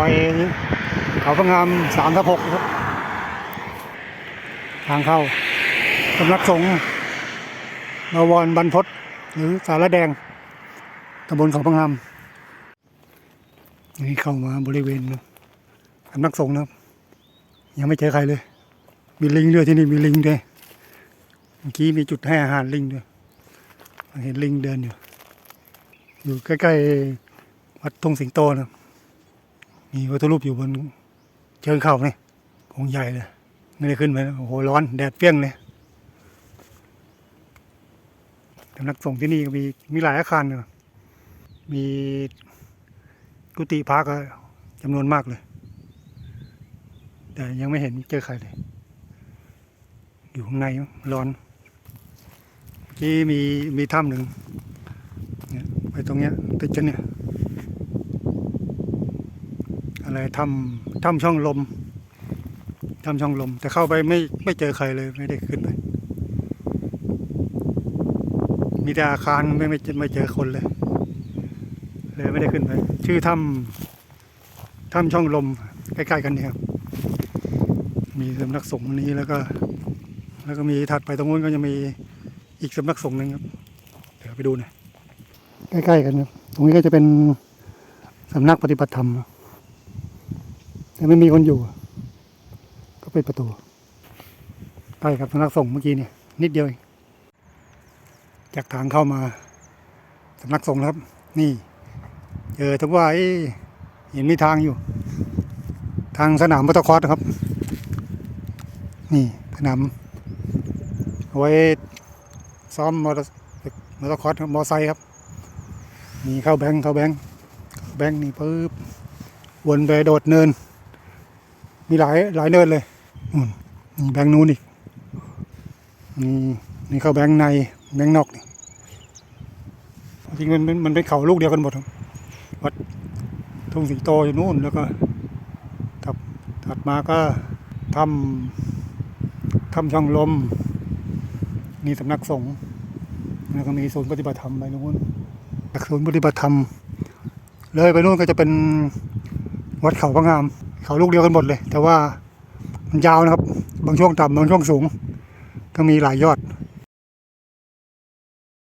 อยเขาพระงามสามทับหกครับ ทางเข้าสำนักสงฆ์นวรบรรพตหรือสารแดงตำบลเขาพระงามนี่เข้ามาบริเวณสำนักสงฆ์นะครับ ยังไม่เจอใครเลย มีลิงด้วยที่นี่มีลิงด้วยเมื่อกี้มีจุดให้อาหารลิงด้วยเห็นลิงเดินอยู่อยู่ใกล้ๆวัดทงสิงโตนะ มีวัตถุรูปอยู่บนเชิงเขาเนี่ยองใหญ่เลยไม่ได้ขึ้นไปโอ้โหร้อนแดดเปรี้ยงเลยสำนักสงฆ์ที่นี่ก็มีมีหลายอาคารเลยมีกุฏิพักก็จำนวนมากเลย แต่ยังไม่เห็นเจอใครเลย อยู่ข้างในร้อนเมื่อกี้มีมีถ้ำหนึ่งไปตรงเนี้ยติดกันเนี่ย อะไรถ้ำถ้ำช่องลมทำช่องลม แต่เข้าไปไม่ไม่เจอใครเลยไม่ได้ขึ้นไปมีแต่อาคารไม่ไม่ไม่เจอคนเลย เลยไม่ได้ขึ้นไป ชื่อถ้ำถ้ำช่องลม ใกล้ๆกันเนี่ยครับ มีสำนักสงฆ์นี้แล้วก็ แล้วก็มีถัดไปตรงนู้นก็จะมีอีกสำนักสงฆ์หนึ่งครับ เดี๋ยวไปดูหน่อยใกล้ๆกันครับ ตรงนี้ก็จะเป็นสำนักปฏิบัติธรรม แต่ไม่มีคนอยู่ ก็เป็นประตูใกล้กับสำนักส่งเมื่อกี้เนี่ย นิดเดียวเองจากทางเข้ามาสำนักส่งครับ นี่ เจอถึงว่าเอ๊ะเห็นมีทางอยู่ ทางสนามมอเตอร์คอร์สนะครับ นี่สนามเอาไว้ซ้อมมอเตอร์มอเตอร์คอร์สมอไซค์ครับมีเข้าแบงค์เข้าแบงค์แบงค์นี่ปึ๊บวนไปโดดเนิน มีหลายหลายเนินเลยอืมมีแบงค์นู้นอีกนี่นี่เขาแบงค์ในแบงค์นอกนี่จริงมันมันมันเป็นเขาลูกเดียวกันหมดครับวัดทุ่งสิงโตอยู่นู่นแล้วก็ถัดถัดมาก็ทำทำช่องลมนี่สำนักสงฆ์แล้วก็มีศูนย์ปฏิบัติธรรมไปนู่นจากศูนย์ปฏิบัติธรรมเลยไปนู่นก็จะเป็นวัดเขาพระงาม เขาลูกเดียวกันหมดเลย แต่ว่ามันยาวนะครับ บางช่วงต่ำบางช่วงสูง ก็มีหลายยอด